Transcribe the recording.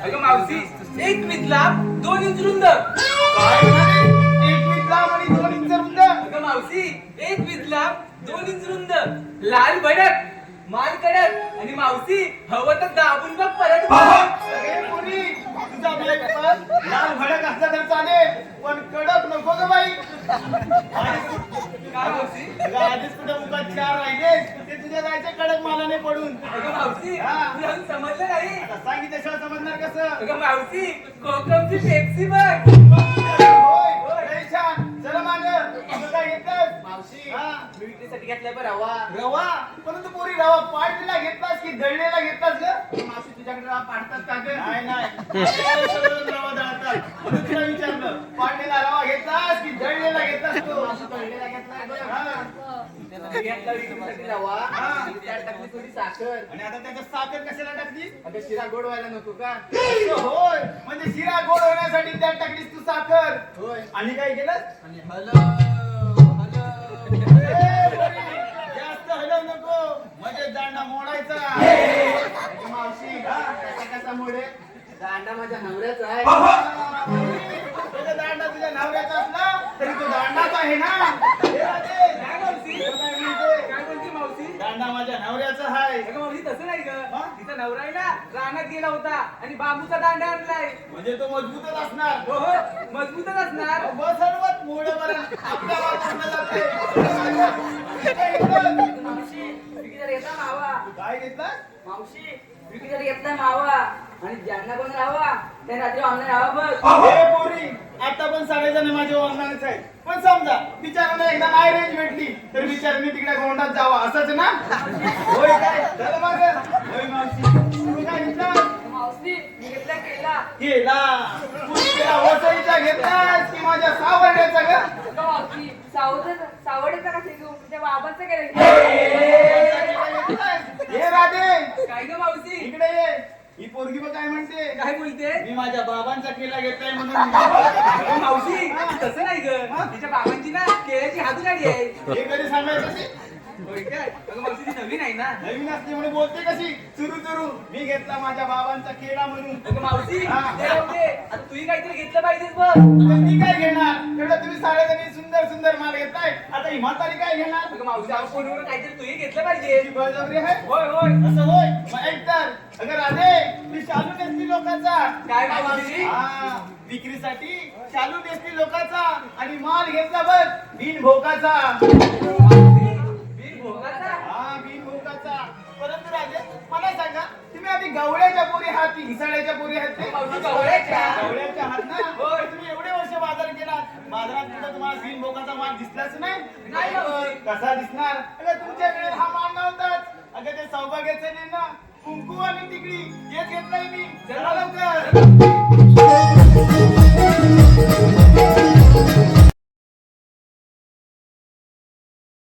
अगं मावशी एक विधला दोन इंच रुंद एक वीस लांब आणि दोन इंच रुंद. अगं मावशी एक विधला दोन इंच रुंद. लाल भडक मान कडक. आणि मावशी हवं तर दाबून बघ परत. अरे तुझा पण लाल भडक असला तर चालेल पण कडक नको ग बाई. अगं, आधीच तुझ्या मुखात चार राहिले ते तुझ्या जायचे कडक मालाने पडून अगं मावशी हा. तुला अजून समजलं नाही आता सांगितल्याशिवाय समजणार कसं अगं मावशी कोकमची पेप्सी बघ होय, लय छान. चला मागं. तुझं काय घेतलंस? मावशी हा. मी विक्रीसाठी घेतलाय बरं हवा रवा परंतु पोरी रवा पाडलेला घेतलास की दळलेला घेतलास ग मावशी तुझ्याकडे रवा पाडतात का गं? नाही नाही आपल्याकडे सगळं रवा दळतात म्हणून तुला विचारलं पाडलेला रवा घेतलास की दळलेला घेतलास तो तळलेला घेतलाय बरं. घेतला विक्रीसाठी रवा. आणि त्यात टाकली थोडी साखर आणि आता त्याच्यात साखर कशाला टाकली? अगं शिरा गोड व्हायला नको का? असं होय. म्हणजे शिरा गोड होण्यासाठी त्यात टाकलीस तू साखर. होय. आणि काय केलं आणि हॅलो हॅलो जास्त हलव नको. म्हणजे दांडा मोडायचा. मावशी त्याचा कसा मोडे दांडा माझ्या नवऱ्याचा आहे. तुझा दांडा तुझ्या नवऱ्याचा असला तरी तो दांडाच आहे ना हे राजे, काय मावशी तो काय म्हणते? काय बोलती मावशी दांडा माझ्या नवऱ्याचा आहे अगं मावशी तसं नाही ग. हा? तिचा नवरा आहे ना रानात गेला होता आणि बांबूचा दांडा आणलाय. म्हणजे तो मजबूतच असणार. हो हो मजबूतच असणार. ब सर्वात मोडवर आपल्या वापरला जाते काय घेतलं? मावशी विकी जर येता मावा. काय घेतलं मावशी मावा आणि ज्यांना कोण राहावा त्या रात्री ऑनलाईन राहावा बघ हे पोरी आता पण साडेजण माझे ऑनलाईनच आहेत. पण समजा बिचारांना एकदा नाही रेंज भेटली तर बिचारांनी तिकडे गोंडात जावा. असंच ना? केला केला कुस्तीला वसईचा घेतलास की माझ्या सावर्ड्याचा ग? सावडचा का घेऊ? त्या बाबांचा केलं हे राधे. काय ग मावशी? इकडे ये. ही पोरगी बघ काय म्हणते. काय बोलते? मी माझ्या बाबांचा केला घेतलाय म्हणून. मावशी तसं नाही ग. तिच्या बाबांची ना केळ्याची हातगाडी आहे. हे कधी सांगायचं? होय काय अगं मावशी ती नवीन आहे ना नवीन असते म्हणून बोलते कशी चुरू चुरू मी घेतला माझ्या बाबांचा केळा म्हणून अगं मावशी हा. ते राहू दे. आता तुही काहीतरी घेतलं पाहिजेस बघ मी काय घेणार एवढं तुम्ही साडेजणी सुंदर सुंदर माल घेताय आता ही म्हातारी काय घेणार अगं मावशी आपण फोनवर काहीतरी तुही घेतलं पाहिजे बळजबरी आहे होय होय असं होय मग ऐक तर अगं राधे मी शालू नेसती लोकांचा काय मावशी हा, विक्रीसाठी शालू नेसती लोकांचा आणि माल घेतला बघ बिन भोकाचा परंतु राजे मला सांगा तुम्ही आधी गवळ्याच्या पोरी आहात की हिसाड्याच्या पोरी आहात ते? मावशी गवळ्याच्या. गवळ्याच्या आहात ना? होय. तुम्ही एवढे वर्ष बाजार केला. बाजारात कुठं तुम्हाला बिन भोकाचा माल दिसलाच नाही. कसा दिसणार? अगं तुमच्या वेळेत हा मान नव्हताच. अगं ते सौभाग्याचं नाही ना? कुंकू आणि तिकडी हेच घेतलंय मी. चला लवकर.